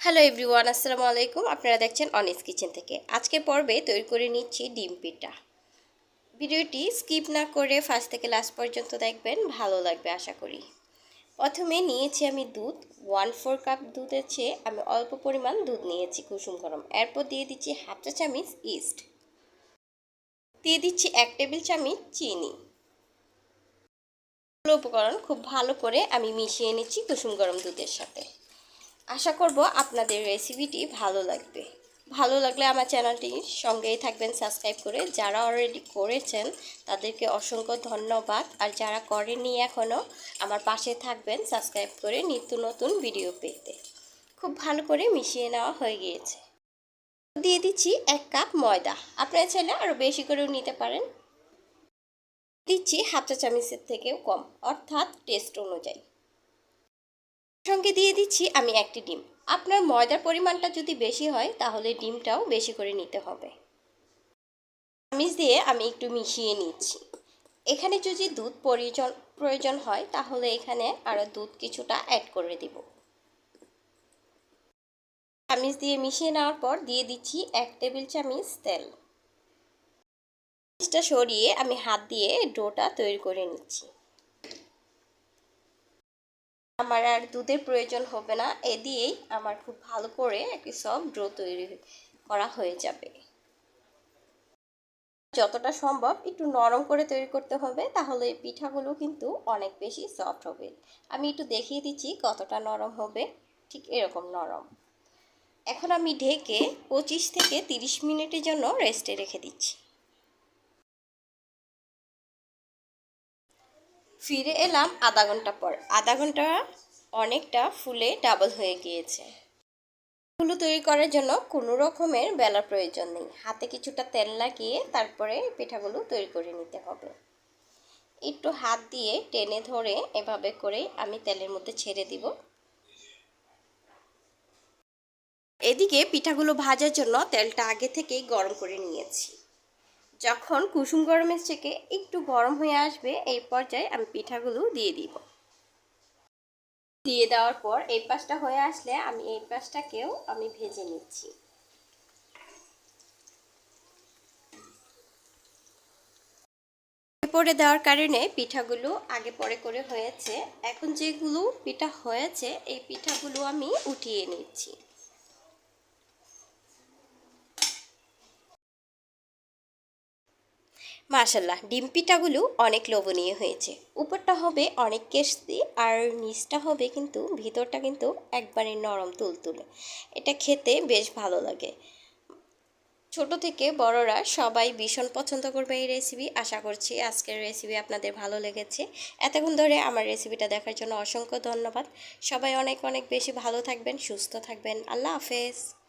Hello everyone আসসালামু আলাইকুম। আপনারা দেখছেন অনিস কিচেন থেকে। আজকে পর্বে তৈরি করে নিচ্ছি ডিম পিঠা। ভিডিওটি স্কিপ না করে ফার্স্ট থেকে লাস্ট পর্যন্ত দেখবেন, ভালো লাগবে আশা করি। প্রথমে নিয়েছি আমি দুধ ওয়ান ফোর কাপ দুধের চেয়ে আমি অল্প পরিমাণ দুধ নিয়েছি কুসুম গরম। এরপর দিয়ে দিচ্ছি হাফ চা চামিচ ইস্ট দিয়ে দিচ্ছি এক টেবিল চামিচ চিনি। উপকরণ খুব ভালো করে আমি মিশিয়ে নিচ্ছি কুসুম গরম দুধের সাথে। আশা করব আপনাদের রেসিপিটি ভালো লাগবে। ভালো লাগলে আমার চ্যানেলটি সঙ্গেই থাকবেন সাবস্ক্রাইব করে। যারা অলরেডি করেছেন, তাদেরকে অসংখ্য ধন্যবাদ। আর যারা করেননি এখনও আমার পাশে থাকবেন সাবস্ক্রাইব করে নিত্য নতুন ভিডিও পেতে। খুব ভালো করে মিশিয়ে নেওয়া হয়ে গিয়েছে। দিয়ে দিচ্ছি এক কাপ ময়দা। আপনারা চাইলে আরও বেশি করেও নিতে পারেন। দিচ্ছি হাফ চা চামিচের থেকেও কম, অর্থাৎ টেস্ট অনুযায়ী। সঙ্গে দিয়ে দিচ্ছি আমি একটি ডিম। আপনার ময়দার পরিমাণটা যদি বেশি হয়, তাহলে ডিমটাও বেশি করে নিতে হবে। আমিষ দিয়ে আমি একটু মিশিয়ে নিচ্ছি। এখানে যদি দুধ প্রয়োজন প্রয়োজন হয়, তাহলে এখানে আরও দুধ কিছুটা অ্যাড করে দিব। চামিচ দিয়ে মিশিয়ে নেওয়ার পর দিয়ে দিচ্ছি এক টেবিল চামিচ তেল। সরিয়ে আমি হাত দিয়ে ডোটা তৈরি করে নিচ্ছি। আমার আর দুধের প্রয়োজন হবে না, এ দিয়েই আমার খুব ভালো করে একটি সফট ড্রো তৈরি করা হয়ে যাবে। যতটা সম্ভব একটু নরম করে তৈরি করতে হবে, তাহলে পিঠাগুলো কিন্তু অনেক বেশি সফট হবে। আমি একটু দেখিয়ে দিচ্ছি কতটা নরম হবে, ঠিক এরকম নরম। এখন আমি ঢেকে পঁচিশ থেকে তিরিশ মিনিটের জন্য রেস্টে রেখে দিচ্ছি। ফিরে এলাম আধা ঘণ্টা পর। আধা ঘণ্টা অনেকটা ফুলে ডাবল হয়ে গিয়েছে। ফুলো তৈরি করার জন্য কোনো রকমের বেলার প্রয়োজন নেই। হাতে কিছুটা তেল লাগিয়ে তারপরে পিঠাগুলো তৈরি করে নিতে হবে। একটু হাত দিয়ে টেনে ধরে এভাবে করে আমি তেলের মধ্যে ছেড়ে দিব। এদিকে পিঠাগুলো ভাজার জন্য তেলটা আগে থেকেই গরম করে নিয়েছি। যখন কুসুম গরমের থেকে একটু গরম হয়ে আসবে, এই পর্যায়ে আমি পিঠাগুলো দিয়ে দিব। দিয়ে দেওয়ার পর এই পাশটা হয়ে আসলে আমি এই পাশটাকেও আমি ভেজে নিচ্ছি। পরে দেওয়ার কারণে পিঠাগুলো আগে পরে করে হয়েছে। এখন যেগুলো পিঠা হয়েছে, এই পিঠাগুলো আমি উঠিয়ে নিচ্ছি। মাশাল্লাহ ডিম পিঠাগুলো অনেক লোভনীয় হয়েছে। উপরটা হবে অনেক কেসি আর নিচটা হবে কিন্তু ভিতরটা কিন্তু একবারে নরম তুলতুলে। এটা খেতে বেশ ভালো লাগে। ছোট থেকে বড়রা সবাই ভীষণ পছন্দ করবে এই রেসিপি আশা করছি আজকের রেসিপি আপনাদের ভালো লেগেছে। এতক্ষণ ধরে আমার রেসিপিটা দেখার জন্য অসংখ্য ধন্যবাদ। সবাই অনেক অনেক বেশি ভালো থাকবেন, সুস্থ থাকবেন। আল্লাহ হাফেজ।